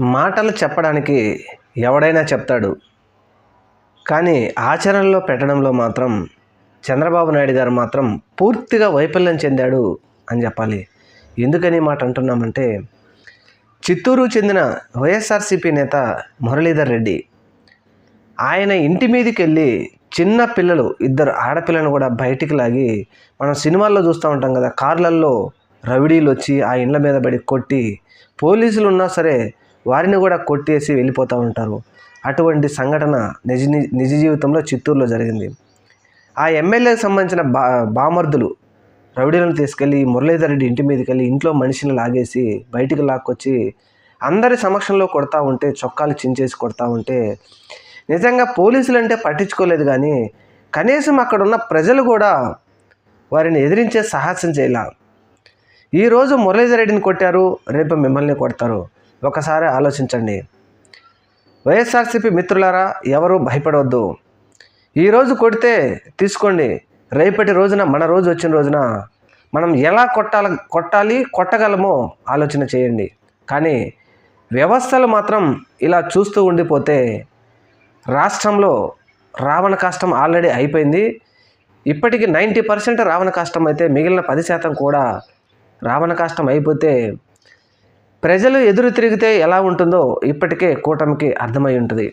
మాటలు చెప్పడానికి ఎవడైనా చెప్తాడు. కానీ ఆచరణలో పెట్టడంలో మాత్రం చంద్రబాబు నాయుడు గారు మాత్రం పూర్తిగా వైఫల్యం చెందాడు అని చెప్పాలి. ఎందుకని మాట అంటున్నామంటే చిత్తూరు చెందిన వైఎస్ఆర్సీపీ నేత మురళీధర్ రెడ్డి ఆయన ఇంటి మీదకి వెళ్ళి చిన్న పిల్లలు ఇద్దరు ఆడపిల్లను కూడా బయటికి లాగి మనం సినిమాల్లో చూస్తూ ఉంటాం కదా కార్లల్లో రవిడీలు వచ్చి ఆ ఇండ్ల మీద పడి కొట్టి పోలీసులు ఉన్నా సరే వారిని కూడా కొట్టేసి వెళ్ళిపోతూ ఉంటారు. అటువంటి సంఘటన నిజ నిజ జీవితంలో చిత్తూరులో జరిగింది. ఆ ఎమ్మెల్యేకి సంబంధించిన బా బామర్దులు రౌడీలను తీసుకెళ్ళి మురళీధర్ రెడ్డి ఇంటి మీదకి వెళ్ళి ఇంట్లో మనిషిని లాగేసి బయటికి లాక్కొచ్చి అందరి సమక్షంలో కొడతా ఉంటే చొక్కాలు చించేసి కొడతా ఉంటే నిజంగా పోలీసులు అంటే పట్టించుకోలేదు కానీ కనీసం అక్కడ ఉన్న ప్రజలు కూడా వారిని ఎదిరించే సాహసం చేయాల. ఈరోజు మురళీధర్ రెడ్డిని కొట్టారు రేపు మిమ్మల్ని కొడతారు. ఒకసారి ఆలోచించండి. వైఎస్ఆర్సీపీ మిత్రులారా ఎవరు భయపడవద్దు. ఈరోజు కొడితే తీసుకోండి. రేపటి రోజున మన రోజు వచ్చిన రోజున మనం ఎలా కొట్టాల కొట్టాలి కొట్టగలమో ఆలోచన చేయండి. కానీ వ్యవస్థలు మాత్రం ఇలా చూస్తూ ఉండిపోతే రాష్ట్రంలో రావణ కాష్టం ఆల్రెడీ అయిపోయింది. ఇప్పటికి నైంటీ పర్సెంట్ రావణ కాష్టం అయితే మిగిలిన పది శాతం కూడా రావణ కాష్టం అయిపోతే ప్రజలు ఎదురు తిరిగితే ఎలా ఉంటుందో ఇప్పటికే కూటమికి అర్థమై ఉంటుంది.